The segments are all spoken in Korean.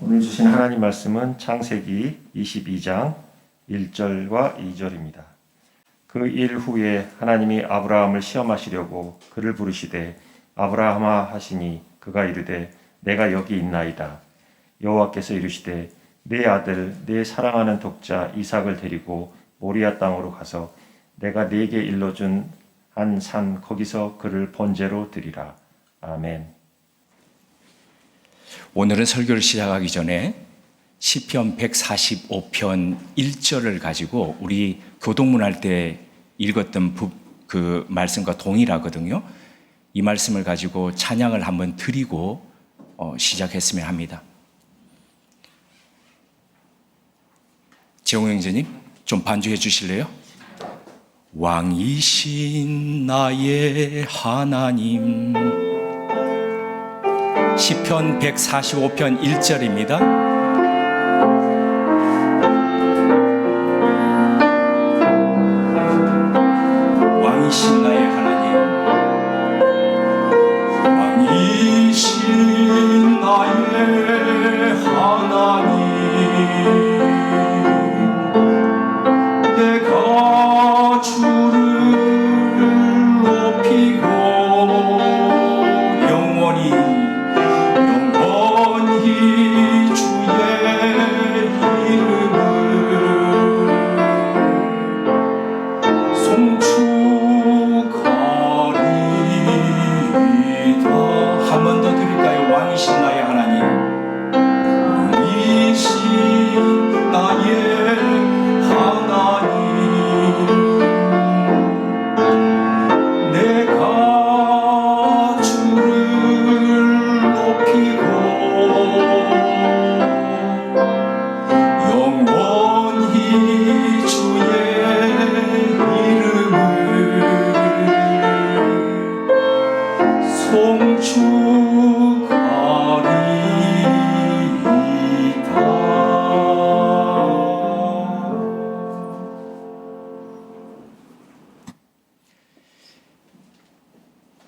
오늘 주신 하나님 말씀은 창세기 22장 1절과 2절입니다. 그 일 후에 하나님이 아브라함을 시험하시려고 그를 부르시되 아브라함아 하시니 그가 이르되 내가 여기 있나이다. 여호와께서 이르시되 내 아들 내 사랑하는 독자 이삭을 데리고 모리아 땅으로 가서 내가 네게 일러준 한 산 거기서 그를 번제로 드리라. 아멘. 오늘은 설교를 시작하기 전에 시편 145편 1절을 가지고 우리 교동문 할 때 읽었던 부- 그 말씀과 동일하거든요. 이 말씀을 가지고 찬양을 한번 드리고 어, 시작했으면 합니다. 재홍 형제님 좀 반주해 주실래요? 왕이신 나의 하나님 시편 145편 1절입니다. 왕이신 나의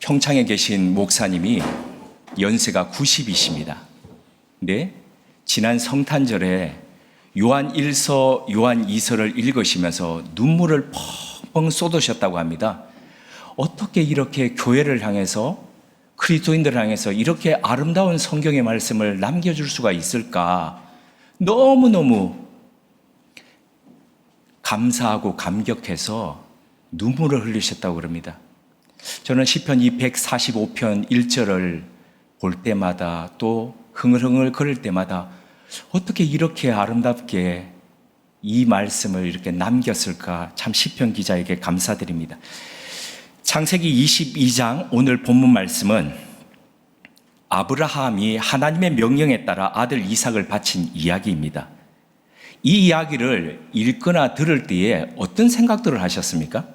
평창에 계신 목사님이 연세가 90이십니다. 근데 지난 성탄절에 요한 1서, 요한 2서를 읽으시면서 눈물을 펑펑 쏟으셨다고 합니다. 어떻게 이렇게 교회를 향해서 그리스도인들을 향해서 이렇게 아름다운 성경의 말씀을 남겨줄 수가 있을까? 너무너무 감사하고 감격해서 눈물을 흘리셨다고 그럽니다. 저는 시편 이 145편 1절을 볼 때마다 또 흥얼흥얼 거릴 때마다 어떻게 이렇게 아름답게 이 말씀을 이렇게 남겼을까 참 시편 기자에게 감사드립니다. 창세기 22장 오늘 본문 말씀은 아브라함이 하나님의 명령에 따라 아들 이삭을 바친 이야기입니다. 이 이야기를 읽거나 들을 때에 어떤 생각들을 하셨습니까?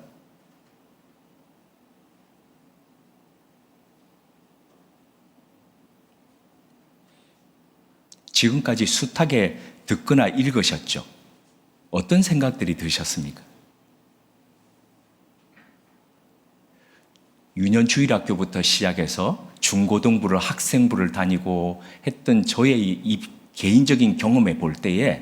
지금까지 숱하게 듣거나 읽으셨죠? 어떤 생각들이 드셨습니까? 유년주일학교부터 시작해서 중고등부를 학생부를 다니고 했던 저의 이- 이 개인적인 경험에 볼 때에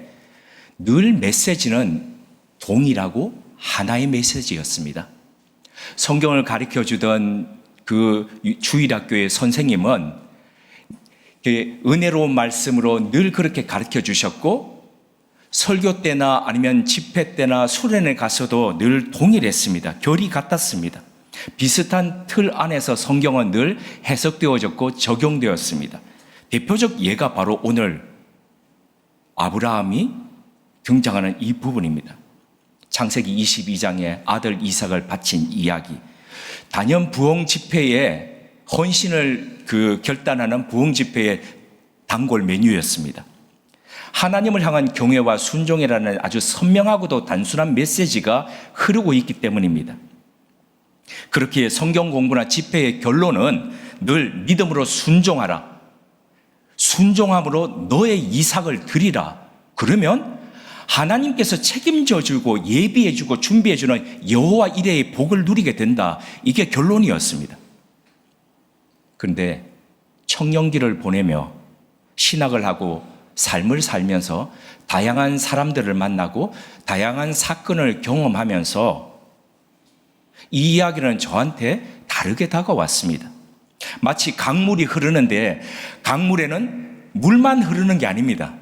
늘 메시지는 동일하고 하나의 메시지였습니다. 성경을 가르쳐 주던 그 주일학교의 선생님은 그 은혜로운 말씀으로 늘 그렇게 가르쳐 주셨고 설교 때나 아니면 집회 때나 수련회 가서도 늘 동일했습니다. 결이 같았습니다. 비슷한 틀 안에서 성경은 늘 해석되어졌고 적용되었습니다. 대표적 예가 바로 오늘 아브라함이 등장하는 이 부분입니다. 창세기 22장에 아들 이삭을 바친 이야기. 단연 부흥 집회에 헌신을 그 결단하는 부흥 집회의 단골 메뉴였습니다. 하나님을 향한 경외와 순종이라는 아주 선명하고도 단순한 메시지가 흐르고 있기 때문입니다. 그렇기에 성경 공부나 집회의 결론은 늘 믿음으로 순종하라. 순종함으로 너의 이삭을 드리라. 그러면 하나님께서 책임져 주고 예비해 주고 준비해 주는 여호와 이레의 복을 누리게 된다. 이게 결론이었습니다. 그런데 청년기를 보내며 신학을 하고 삶을 살면서 다양한 사람들을 만나고 다양한 사건을 경험하면서 이 이야기는 저한테 다르게 다가왔습니다. 마치 강물이 흐르는데 강물에는 물만 흐르는 게 아닙니다.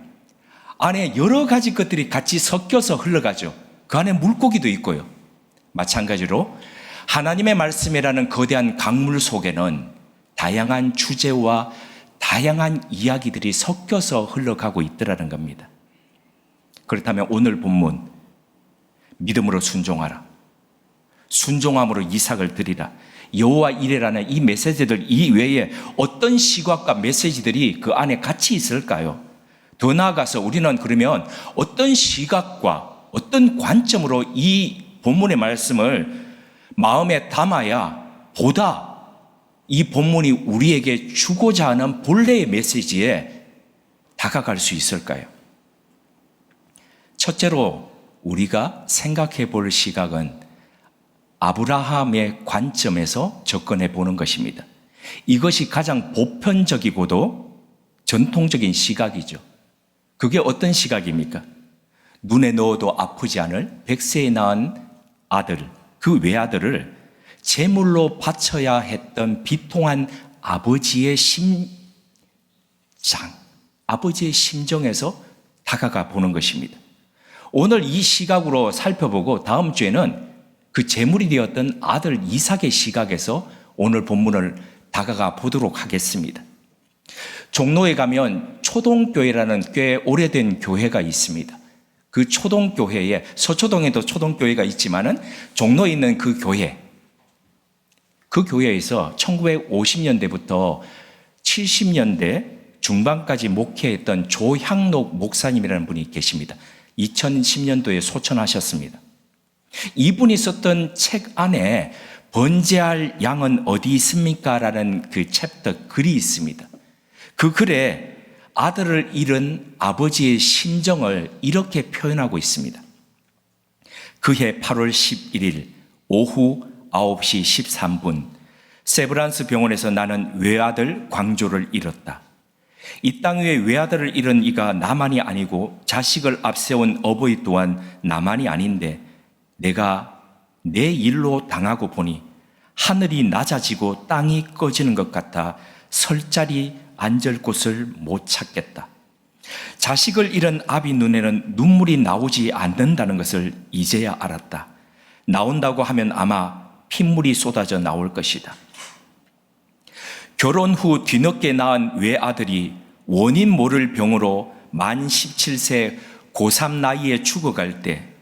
안에 여러 가지 것들이 같이 섞여서 흘러가죠. 그 안에 물고기도 있고요. 마찬가지로 하나님의 말씀이라는 거대한 강물 속에는 다양한 주제와 다양한 이야기들이 섞여서 흘러가고 있더라는 겁니다. 그렇다면 오늘 본문 믿음으로 순종하라. 순종함으로 이삭을 드리라. 여호와 이래라는 이 메시지들 이외에 어떤 시각과 메시지들이 그 안에 같이 있을까요? 더 나아가서 우리는 그러면 어떤 시각과 어떤 관점으로 이 본문의 말씀을 마음에 담아야 보다 이 본문이 우리에게 주고자 하는 본래의 메시지에 다가갈 수 있을까요? 첫째로 우리가 생각해 볼 시각은 아브라함의 관점에서 접근해 보는 것입니다. 이것이 가장 보편적이고도 전통적인 시각이죠. 그게 어떤 시각입니까? 눈에 넣어도 아프지 않을 백세에 낳은 아들, 그 외아들을 제물로 바쳐야 했던 비통한 아버지의 심장, 아버지의 심정에서 다가가 보는 것입니다. 오늘 이 시각으로 살펴보고 다음 주에는 그 제물이 되었던 아들 이삭의 시각에서 오늘 본문을 다가가 보도록 하겠습니다. 종로에 가면 초동교회라는 꽤 오래된 교회가 있습니다. 그 초동교회에 서초동에도 초동교회가 있지만은 종로에 있는 그 교회 그 교회에서 1950년대부터 70년대 중반까지 목회했던 조향록 목사님이라는 분이 계십니다. 2010년도에 소천하셨습니다. 이분이 썼던 책 안에 번제할 양은 어디 있습니까? 라는 그 챕터 글이 있습니다. 그 글에 아들을 잃은 아버지의 심정을 이렇게 표현하고 있습니다. 그해 8월 11일 오후 9시 13분 세브란스 병원에서 나는 외아들 광조를 잃었다. 이 땅 위에 외아들을 잃은 이가 나만이 아니고 자식을 앞세운 어버이 또한 나만이 아닌데 내가 내 일로 당하고 보니 하늘이 낮아지고 땅이 꺼지는 것 같아 설 자리 앉을 곳을 못 찾겠다. 자식을 잃은 아비 눈에는 눈물이 나오지 않는다는 것을 이제야 알았다. 나온다고 하면 아마 핏물이 쏟아져 나올 것이다. 결혼 후 뒤늦게 낳은 외아들이 원인 모를 병으로 만 17세 고3 나이에 죽어갈 때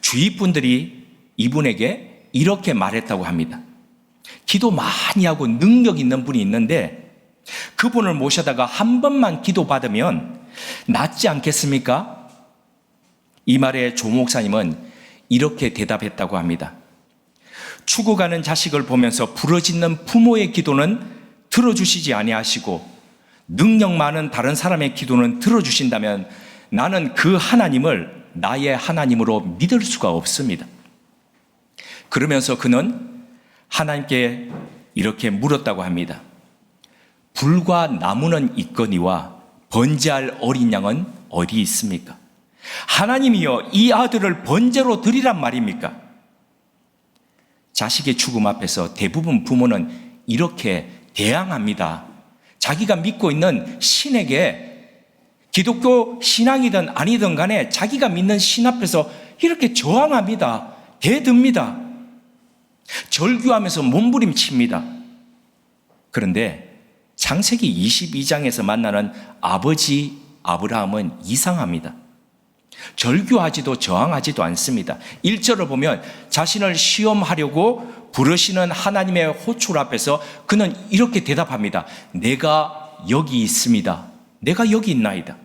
주위 분들이 이분에게 이렇게 말했다고 합니다. 기도 많이 하고 능력 있는 분이 있는데 그분을 모셔다가 한 번만 기도 받으면 낫지 않겠습니까? 이 말에 조 목사님은 이렇게 대답했다고 합니다. 죽어가는 자식을 보면서 부러짓는 부모의 기도는 들어주시지 아니하시고 능력 많은 다른 사람의 기도는 들어주신다면 나는 그 하나님을 나의 하나님으로 믿을 수가 없습니다. 그러면서 그는 하나님께 이렇게 물었다고 합니다. 불과 나무는 있거니와 번제할 어린 양은 어디 있습니까? 하나님이여 이 아들을 번제로 드리란 말입니까? 자식의 죽음 앞에서 대부분 부모는 이렇게 대항합니다. 자기가 믿고 있는 신에게 기독교 신앙이든 아니든 간에 자기가 믿는 신 앞에서 이렇게 저항합니다. 대듭니다. 절규하면서 몸부림칩니다. 그런데 창세기 22장에서 만나는 아버지 아브라함은 이상합니다. 절규하지도 저항하지도 않습니다. 1절을 보면 자신을 시험하려고 부르시는 하나님의 호출 앞에서 그는 이렇게 대답합니다. 내가 여기 있습니다. 내가 여기 있나이다.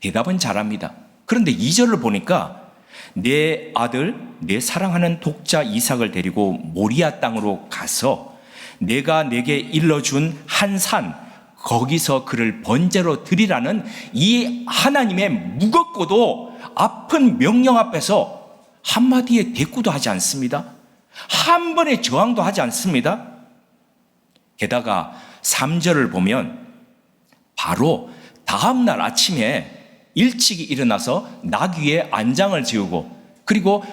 대답은 잘합니다. 그런데 2절을 보니까 내 아들, 내 사랑하는 독자 이삭을 데리고 모리아 땅으로 가서 내가 내게 일러준 한 산, 거기서 그를 번제로 드리라는 이 하나님의 무겁고도 아픈 명령 앞에서 한마디의 대꾸도 하지 않습니다. 한 번의 저항도 하지 않습니다. 게다가 3절을 보면 바로 다음 날 아침에 일찍이 일어나서 나귀에 안장을 지우고 그리고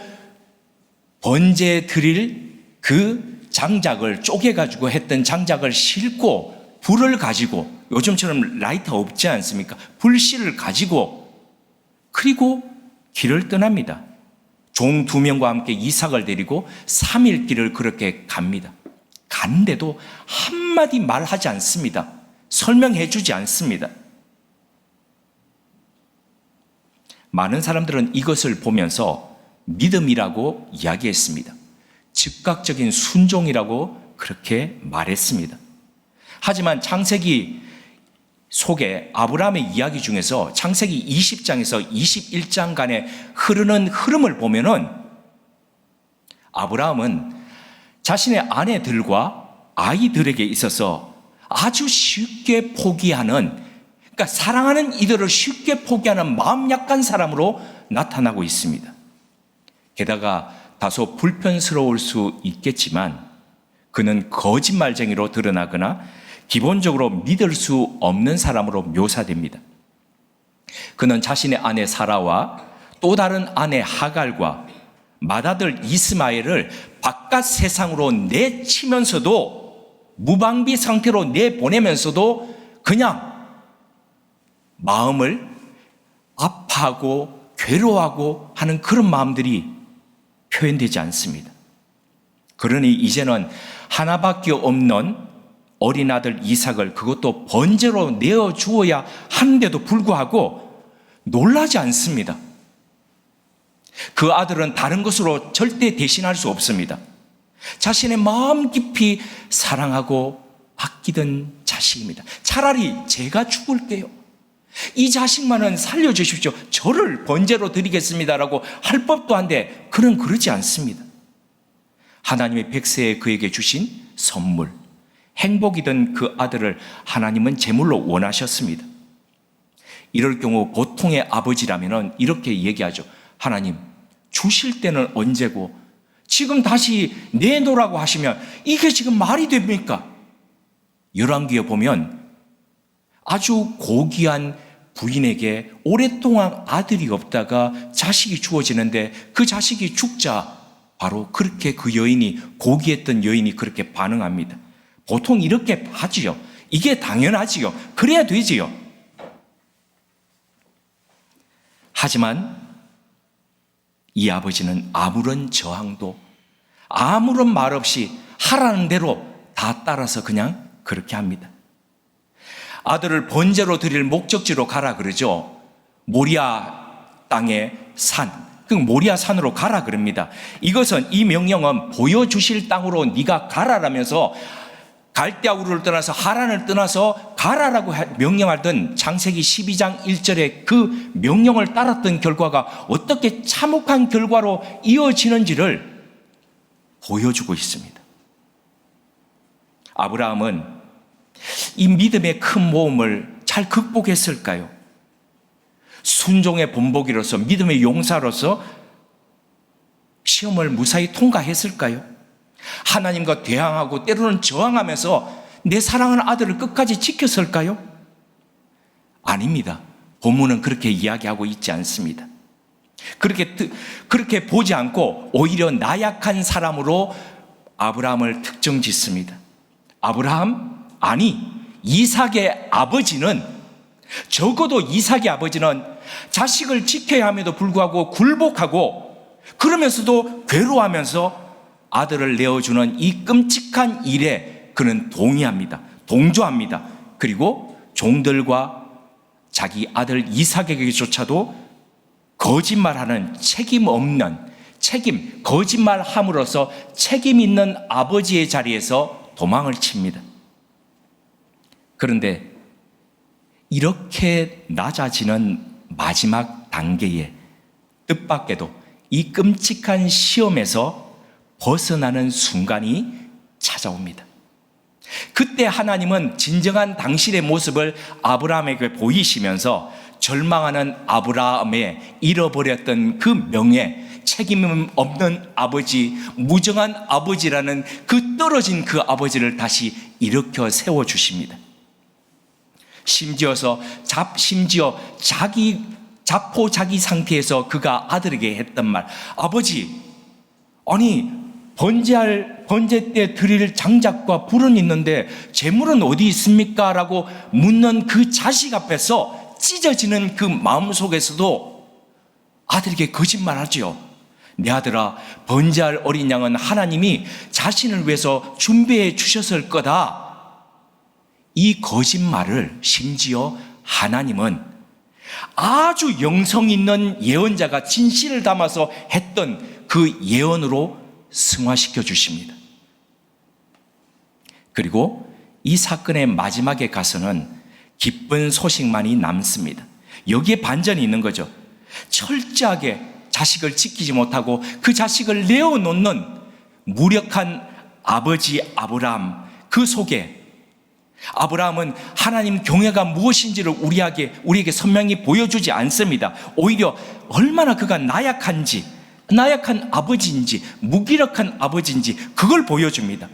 번제 드릴 그 장작을 쪼개가지고 했던 장작을 싣고 불을 가지고 요즘처럼 라이터 없지 않습니까? 불씨를 가지고 그리고 길을 떠납니다. 종 두 명과 함께 이삭을 데리고 3일 길을 그렇게 갑니다. 가는데도 한마디 말하지 않습니다. 설명해 주지 않습니다. 많은 사람들은 이것을 보면서 믿음이라고 이야기했습니다. 즉각적인 순종이라고 그렇게 말했습니다. 하지만 창세기 속에 아브라함의 이야기 중에서 창세기 20장에서 21장간의 흐르는 흐름을 보면은 아브라함은 자신의 아내들과 아이들에게 있어서 아주 쉽게 포기하는 그러니까 사랑하는 이들을 쉽게 포기하는 마음 약한 사람으로 나타나고 있습니다. 게다가 다소 불편스러울 수 있겠지만 그는 거짓말쟁이로 드러나거나 기본적으로 믿을 수 없는 사람으로 묘사됩니다. 그는 자신의 아내 사라와 또 다른 아내 하갈과 맏아들 이스마엘을 바깥 세상으로 내치면서도 무방비 상태로 내보내면서도 그냥 마음을 아파하고 괴로워하고 하는 그런 마음들이 표현되지 않습니다. 그러니 이제는 하나밖에 없는 어린 아들 이삭을 그것도 번제로 내어 주어야 하는데도 불구하고 놀라지 않습니다. 그 아들은 다른 것으로 절대 대신할 수 없습니다. 자신의 마음 깊이 사랑하고 아끼던 자식입니다. 차라리 제가 죽을게요. 이 자식만은 살려주십시오. 저를 번제로 드리겠습니다라고 할 법도 한데 그는 그러지 않습니다. 하나님의 백세에 그에게 주신 선물, 행복이던 그 아들을 하나님은 제물로 원하셨습니다. 이럴 경우 보통의 아버지라면 이렇게 얘기하죠. 하나님, 주실 때는 언제고 지금 다시 내놓으라고 하시면 이게 지금 말이 됩니까? 열왕기에 보면 아주 고귀한 부인에게 오랫동안 아들이 없다가 자식이 주어지는데 그 자식이 죽자 바로 그렇게 그 여인이 고귀했던 여인이 그렇게 반응합니다. 보통 이렇게 하지요. 이게 당연하지요. 그래야 되지요. 하지만 이 아버지는 아무런 저항도 아무런 말 없이 하라는 대로 다 따라서 그냥 그렇게 합니다. 아들을 번제로 드릴 목적지로 가라 그러죠. 모리아 땅의 산. 그 모리아 산으로 가라 그럽니다. 이것은 이 명령은 보여주실 땅으로 네가 가라라면서 갈대아우를 떠나서 하란을 떠나서 가라라고 명령하던 창세기 12장 1절에 그 명령을 따랐던 결과가 어떻게 참혹한 결과로 이어지는지를 보여주고 있습니다. 아브라함은 이 믿음의 큰 모험을 잘 극복했을까요? 순종의 본보기로서 믿음의 용사로서 시험을 무사히 통과했을까요? 하나님과 대항하고 때로는 저항하면서 내 사랑하는 아들을 끝까지 지켰을까요? 아닙니다. 본문은 그렇게 이야기하고 있지 않습니다. 그렇게, 그렇게 보지 않고 오히려 나약한 사람으로 아브라함을 특정 짓습니다. 아브라함? 아니, 이삭의 아버지는 적어도 이삭의 아버지는 자식을 지켜야 함에도 불구하고 굴복하고 그러면서도 괴로워하면서 아들을 내어주는 이 끔찍한 일에 그는 동의합니다. 동조합니다. 그리고 종들과 자기 아들 이삭에게조차도 거짓말하는 책임 없는 책임, 거짓말함으로써 책임 있는 아버지의 자리에서 도망을 칩니다. 그런데 이렇게 낮아지는 마지막 단계에 뜻밖에도 이 끔찍한 시험에서 벗어나는 순간이 찾아옵니다. 그때 하나님은 진정한 당신의 모습을 아브라함에게 보이시면서 절망하는 아브라함의 잃어버렸던 그 명예, 책임 없는 아버지, 무정한 아버지라는 그 떨어진 그 아버지를 다시 일으켜 세워 주십니다. 심지어서 잡 심지어 자기 자포 자기 상태에서 그가 아들에게 했던 말 아버지 아니 번제할 번제 때 드릴 장작과 불은 있는데 재물은 어디 있습니까? 라고 묻는 그 자식 앞에서 찢어지는 그 마음 속에서도 아들에게 거짓말하지요. 내 아들아 번제할 어린 양은 하나님이 자신을 위해서 준비해 주셨을 거다. 이 거짓말을 심지어 하나님은 아주 영성 있는 예언자가 진실을 담아서 했던 그 예언으로 승화시켜 주십니다. 그리고 이 사건의 마지막에 가서는 기쁜 소식만이 남습니다. 여기에 반전이 있는 거죠. 철저하게 자식을 지키지 못하고 그 자식을 내어놓는 무력한 아버지 아브라함 그 속에 아브라함은 하나님 경외가 무엇인지를 우리에게 우리에게 선명히 보여주지 않습니다. 오히려 얼마나 그가 나약한지, 나약한 아버지인지, 무기력한 아버지인지 그걸 보여줍니다.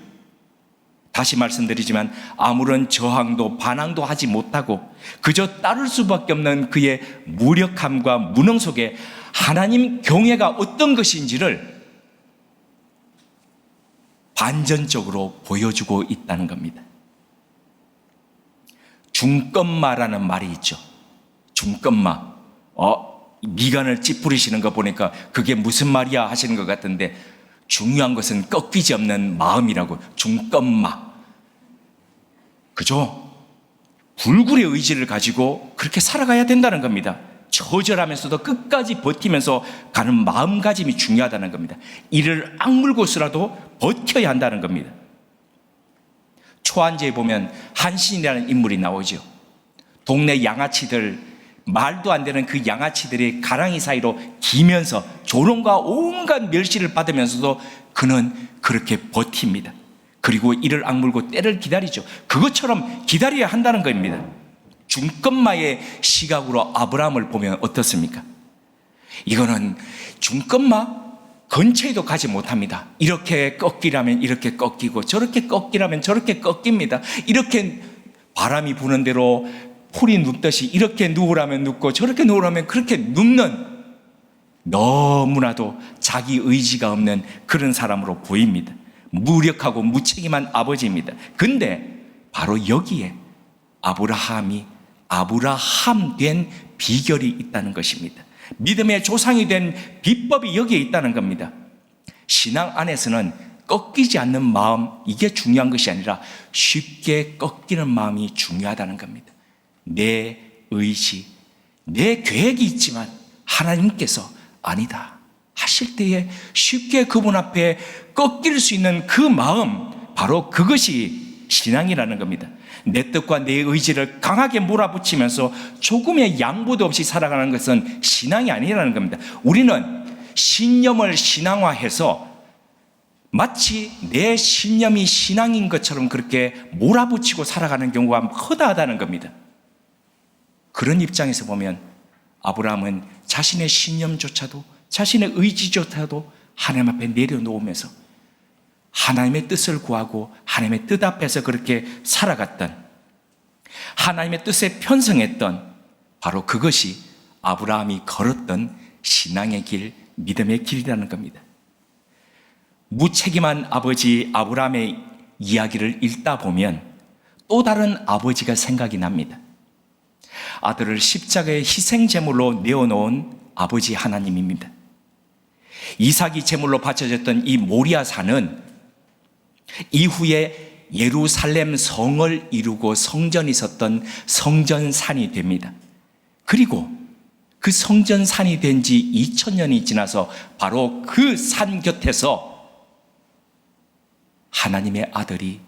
다시 말씀드리지만 아무런 저항도 반항도 하지 못하고 그저 따를 수밖에 없는 그의 무력함과 무능 속에 하나님 경외가 어떤 것인지를 반전적으로 보여주고 있다는 겁니다. 중껌마라는 말이 있죠. 중껌마. 어, 미간을 찌푸리시는 거 보니까 그게 무슨 말이야 하시는 것 같은데 중요한 것은 꺾이지 없는 마음이라고. 중껌마. 그죠? 불굴의 의지를 가지고 그렇게 살아가야 된다는 겁니다. 처절하면서도 끝까지 버티면서 가는 마음가짐이 중요하다는 겁니다. 이를 악물고서라도 버텨야 한다는 겁니다. 초한제에 보면 한신이라는 인물이 나오죠. 동네 양아치들 말도 안 되는 그 양아치들이 가랑이 사이로 기면서 조롱과 온갖 멸시를 받으면서도 그는 그렇게 버팁니다. 그리고 이를 악물고 때를 기다리죠. 그것처럼 기다려야 한다는 겁니다. 중건마의 시각으로 아브라함을 보면 어떻습니까? 이거는 중건마 근처에도 가지 못합니다. 이렇게 꺾이라면 이렇게 꺾이고 저렇게 꺾이라면 저렇게 꺾입니다. 이렇게 바람이 부는 대로 풀이 눕듯이 이렇게 누우라면 눕고 저렇게 누우라면 그렇게 눕는 너무나도 자기 의지가 없는 그런 사람으로 보입니다. 무력하고 무책임한 아버지입니다. 근데 바로 여기에 아브라함이 아브라함 된 비결이 있다는 것입니다. 믿음의 조상이 된 비법이 여기에 있다는 겁니다. 신앙 안에서는 꺾이지 않는 마음, 이게 중요한 것이 아니라 쉽게 꺾이는 마음이 중요하다는 겁니다. 내 의지, 내 계획이 있지만 하나님께서 아니다 하실 때에 쉽게 그분 앞에 꺾일 수 있는 그 마음, 바로 그것이 신앙이라는 겁니다. 내 뜻과 내 의지를 강하게 몰아붙이면서 조금의 양보도 없이 살아가는 것은 신앙이 아니라는 겁니다. 우리는 신념을 신앙화해서 마치 내 신념이 신앙인 것처럼 그렇게 몰아붙이고 살아가는 경우가 허다하다는 겁니다. 그런 입장에서 보면 아브라함은 자신의 신념조차도 자신의 의지조차도 하나님 앞에 내려놓으면서 하나님의 뜻을 구하고 하나님의 뜻 앞에서 그렇게 살아갔던 하나님의 뜻에 편성했던 바로 그것이 아브라함이 걸었던 신앙의 길, 믿음의 길이라는 겁니다. 무책임한 아버지 아브라함의 이야기를 읽다 보면 또 다른 아버지가 생각이 납니다. 아들을 십자가의 희생 제물로 내어놓은 아버지 하나님입니다. 이삭이 제물로 바쳐졌던 이 모리아 산은 이후에 예루살렘 성을 이루고 성전이 있었던 성전산이 됩니다. 그리고 그 성전산이 된 지 2000년이 지나서 바로 그 산 곁에서 하나님의 아들이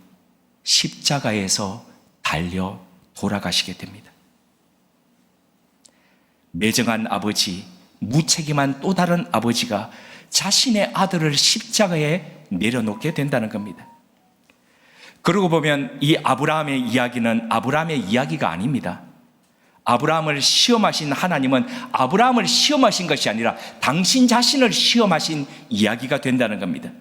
십자가에서 달려 돌아가시게 됩니다. 매정한 아버지, 무책임한 또 다른 아버지가 자신의 아들을 십자가에 내려놓게 된다는 겁니다. 그러고 보면 이 아브라함의 이야기는 아브라함의 이야기가 아닙니다. 아브라함을 시험하신 하나님은 아브라함을 시험하신 것이 아니라 당신 자신을 시험하신 이야기가 된다는 겁니다.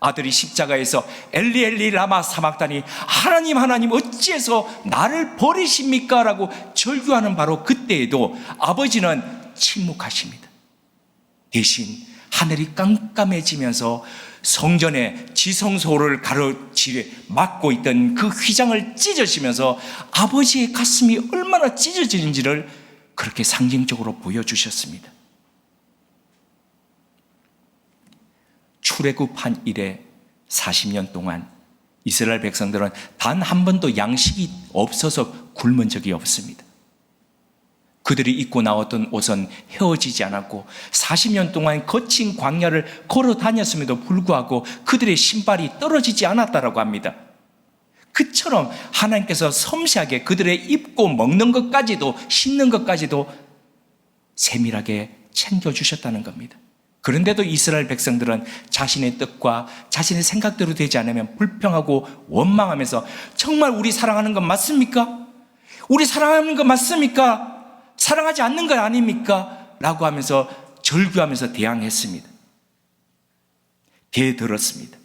아들이 십자가에서 엘리 엘리 라마 사막다니 하나님 하나님 어찌해서 나를 버리십니까? 라고 절규하는 바로 그때에도 아버지는 침묵하십니다. 대신 하늘이 깜깜해지면서 성전의 지성소를 가로지르 막고 있던 그 휘장을 찢으시면서 아버지의 가슴이 얼마나 찢어지는지를 그렇게 상징적으로 보여주셨습니다. 출애굽한 이래 40년 동안 이스라엘 백성들은 단 한 번도 양식이 없어서 굶은 적이 없습니다. 그들이 입고 나왔던 옷은 헤어지지 않았고 40년 동안 거친 광야를 걸어 다녔음에도 불구하고 그들의 신발이 떨어지지 않았다라고 합니다. 그처럼 하나님께서 섬세하게 그들의 입고 먹는 것까지도 신는 것까지도 세밀하게 챙겨주셨다는 겁니다. 그런데도 이스라엘 백성들은 자신의 뜻과 자신의 생각대로 되지 않으면 불평하고 원망하면서 정말 우리 사랑하는 건 맞습니까? 우리 사랑하는 건 맞습니까? 사랑하지 않는 것 아닙니까? 라고 하면서 절규하면서 대항했습니다. 대들었습니다.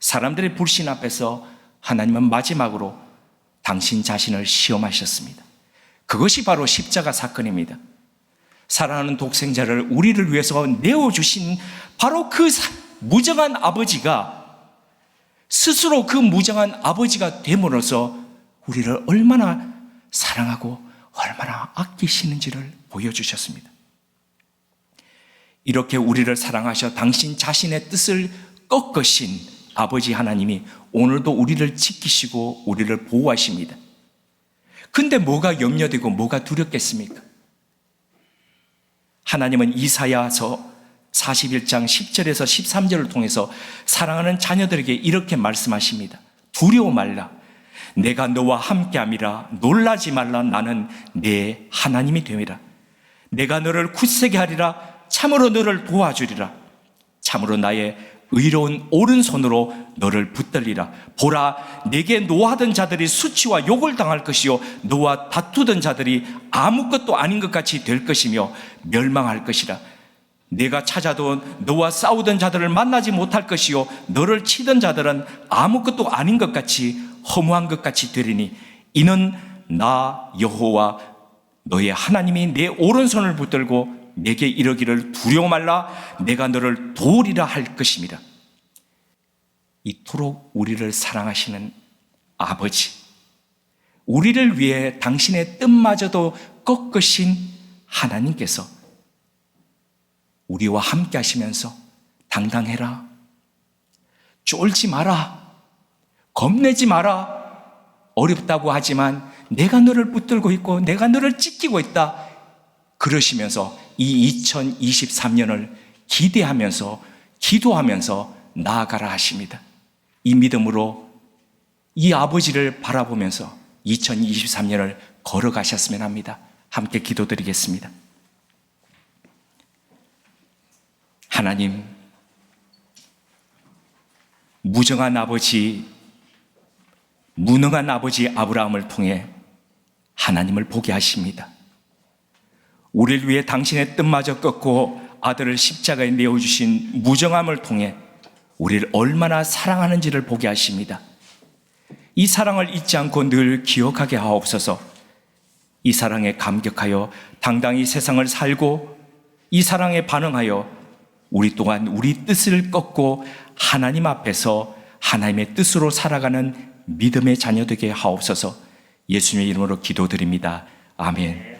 사람들의 불신 앞에서 하나님은 마지막으로 당신 자신을 시험하셨습니다. 그것이 바로 십자가 사건입니다. 사랑하는 독생자를 우리를 위해서 내어주신 바로 그 사- 무정한 아버지가 스스로 그 무정한 아버지가 됨으로써 우리를 얼마나 사랑하고 얼마나 아끼시는지를 보여주셨습니다. 이렇게 우리를 사랑하셔 당신 자신의 뜻을 꺾으신 아버지 하나님이 오늘도 우리를 지키시고 우리를 보호하십니다. 근데 뭐가 염려되고 뭐가 두렵겠습니까? 하나님은 이사야서 41장 10절에서 13절을 통해서 사랑하는 자녀들에게 이렇게 말씀하십니다. 두려워 말라. 내가 너와 함께함이라 놀라지 말라 나는 내 하나님이 됨이라. 내가 너를 굳세게 하리라 참으로 너를 도와주리라. 참으로 나의 의로운 오른손으로 너를 붙들리라. 보라, 내게 노하던 자들이 수치와 욕을 당할 것이요. 너와 다투던 자들이 아무것도 아닌 것 같이 될 것이며 멸망할 것이라. 내가 찾아도 너와 싸우던 자들을 만나지 못할 것이요. 너를 치던 자들은 아무것도 아닌 것 같이 허무한 것 같이 되리니 이는 나 여호와 너의 하나님이 내 오른손을 붙들고 내게 이러기를 두려워 말라 내가 너를 도우리라 할 것입니다. 이토록 우리를 사랑하시는 아버지, 우리를 위해 당신의 뜻마저도 꺾으신 하나님께서 우리와 함께 하시면서 당당해라. 쫄지 마라. 겁내지 마라. 어렵다고 하지만 내가 너를 붙들고 있고 내가 너를 지키고 있다. 그러시면서 이 2023년을 기대하면서 기도하면서 나아가라 하십니다. 이 믿음으로 이 아버지를 바라보면서 2023년을 걸어가셨으면 합니다. 함께 기도드리겠습니다. 하나님, 무정한 아버지, 무능한 아버지 아브라함을 통해 하나님을 보게 하십니다. 우리를 위해 당신의 뜻마저 꺾고 아들을 십자가에 내어주신 무정함을 통해 우리를 얼마나 사랑하는지를 보게 하십니다. 이 사랑을 잊지 않고 늘 기억하게 하옵소서. 이 사랑에 감격하여 당당히 세상을 살고 이 사랑에 반응하여 우리 또한 우리 뜻을 꺾고 하나님 앞에서 하나님의 뜻으로 살아가는 믿음의 자녀 되게 하옵소서. 예수님의 이름으로 기도드립니다. 아멘.